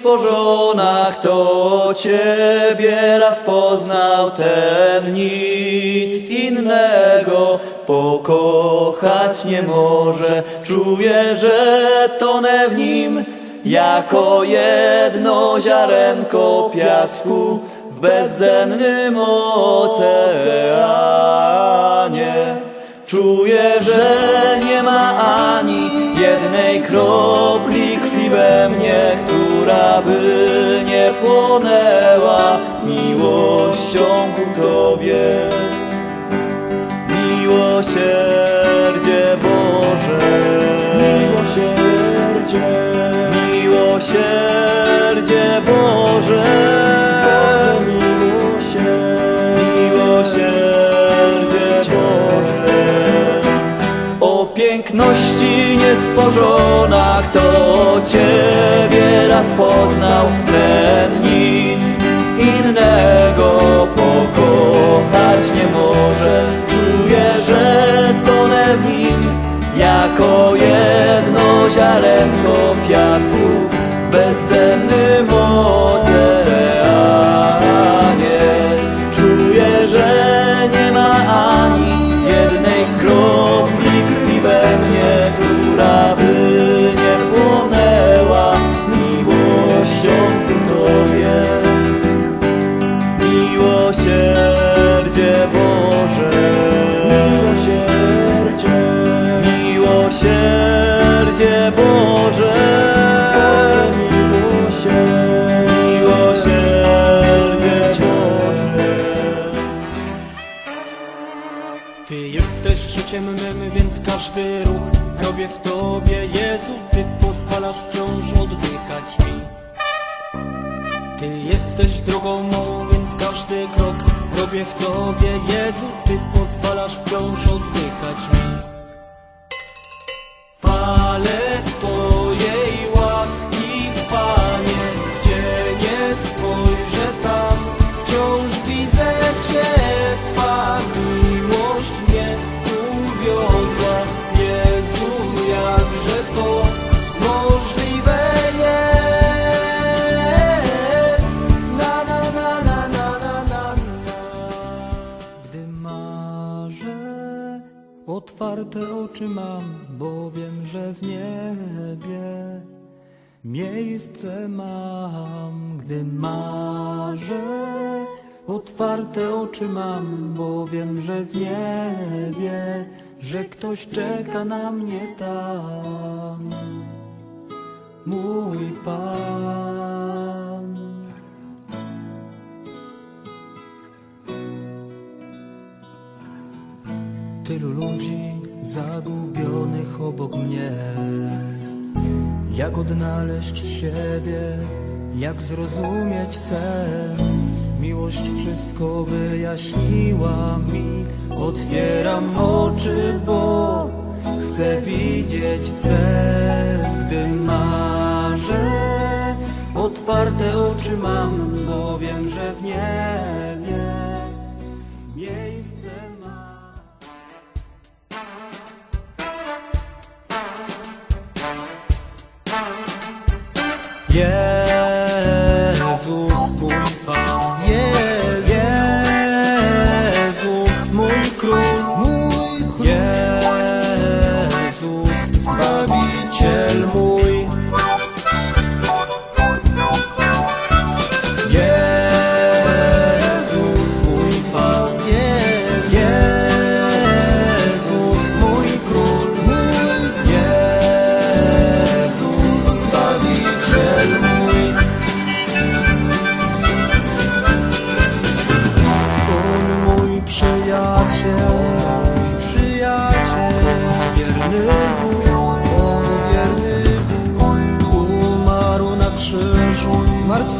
niestworzona, kto Ciebie raz poznał, ten nic innego pokochać nie może. Czuję, że tonę w nim jako jedno ziarenko piasku w bezdennym oceanie. Czuję, że nie ma ani jednej kropli krwi we mnie, która by nie płonęła miłością ku Tobie. Miłosierdzie Boże, Miłosierdzie, miłosierdzie Boże piękności niestworzona, kto Ciebie raz poznał, ten nic innego pokochać nie może. Czuję, że tonę w nim jako jedno ziarenko piasku w bezdennym oceanie. Jesteś życiem mym, więc każdy ruch robię w Tobie, Jezu, Ty pozwalasz wciąż oddychać mi. Ty jesteś drogą mą, więc każdy krok robię w Tobie, Jezu, Ty pozwalasz wciąż oddychać mi. Otwarte oczy mam, bo wiem, że w niebie miejsce mam. Gdy marzę, otwarte oczy mam, bo wiem, że w niebie, że ktoś czeka na mnie tam. Mój Pan. Tylu ludzi zagubionych obok mnie. Jak odnaleźć siebie, jak zrozumieć sens? Miłość wszystko wyjaśniła mi. Otwieram oczy, bo chcę widzieć cel, gdy marzę. Otwarte oczy mam, bo wiem, że w niebie Yeah. Mart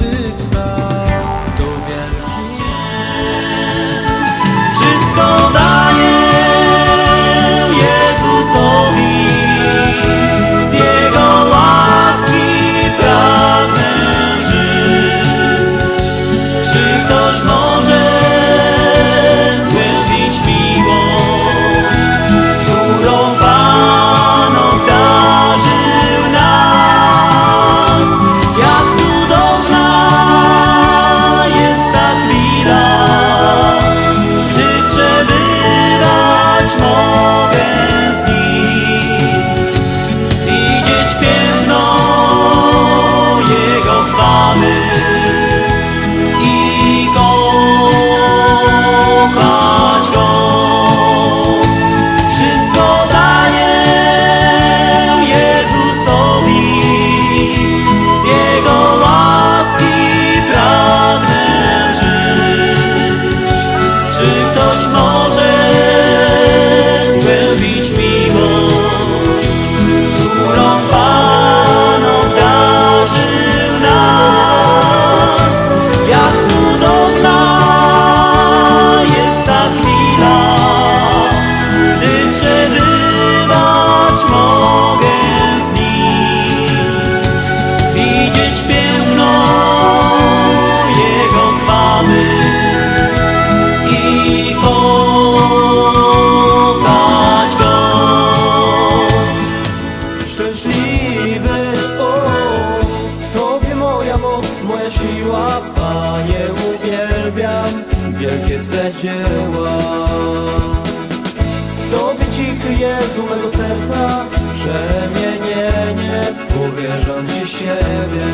dzieła. Tobie cichy Jezu mego serca, przemienienie, powierzam Ci siebie.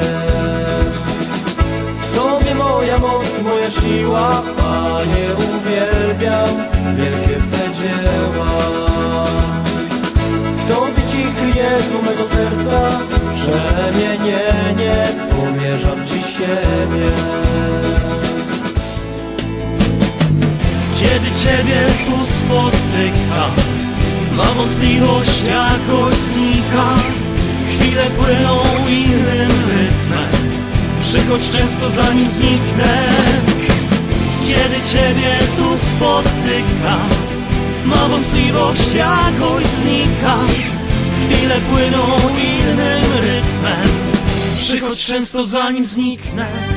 W Tobie moja moc, moja siła, Panie uwielbiam, tu spotykam Mam wątpliwość jakoś znika Chwile płyną innym rytmem Przychodź często zanim zniknę. Kiedy Ciebie tu spotykam Mam wątpliwość jakoś znika Chwile płyną innym rytmem Przychodź często zanim zniknę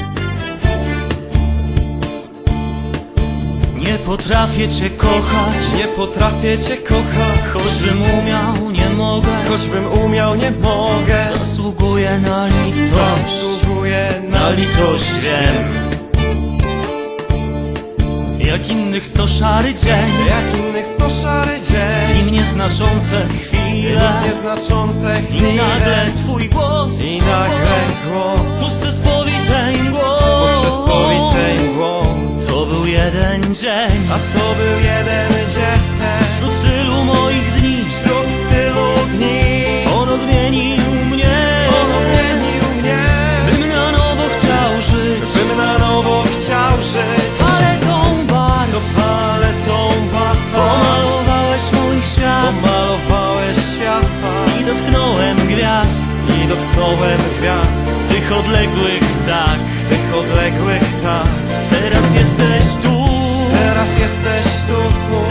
potrafię Cię kochać. Nie potrafię Cię kochać. Choćbym umiał, nie mogę. Choćbym umiał, nie mogę. Zasługuję na litość. Zasługuję Na litość wiem. Jak innych sto szary dzień. Jak innych sto szary dzień. Im nieznaczące chwile. Nic nieznaczące I chwile. nagle Twój głos. I nagle głos. Pusty spowitej Tych odległych tak. Tych odległych tak. Teraz jesteś tu. Teraz jesteś tu.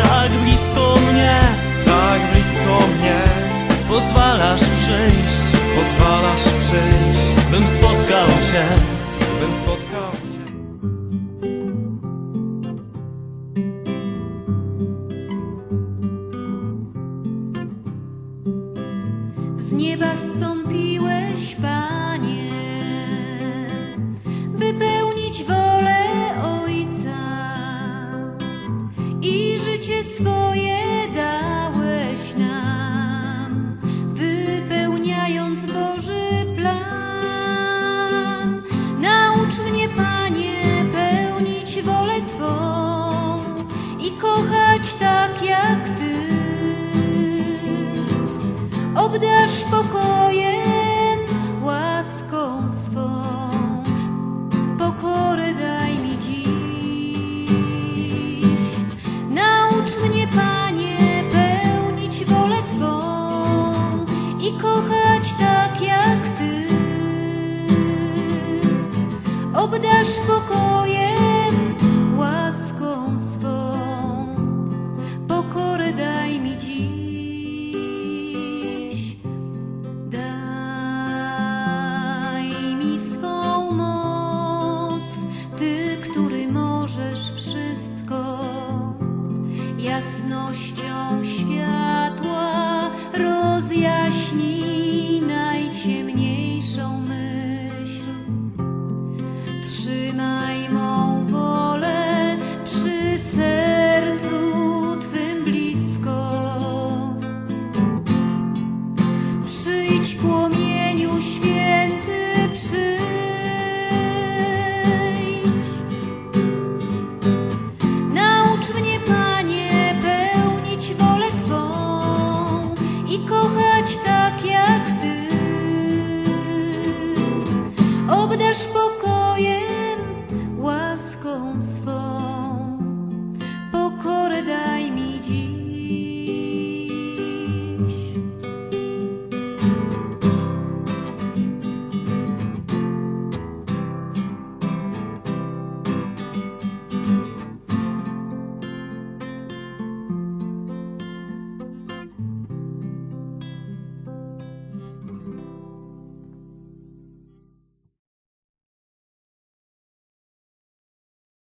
Tak blisko mnie. Tak blisko mnie. Pozwalasz przyjść. Pozwalasz przyjść. Bym spotkał cię. Bym spotkał obdasz pokojem, łaską swą. Pokorę daj mi dziś. Naucz mnie, Panie, pełnić wolę Twą i kochać tak jak Ty. Obdasz pokojem, łaską swą pokorę daj mi dziś. Naucz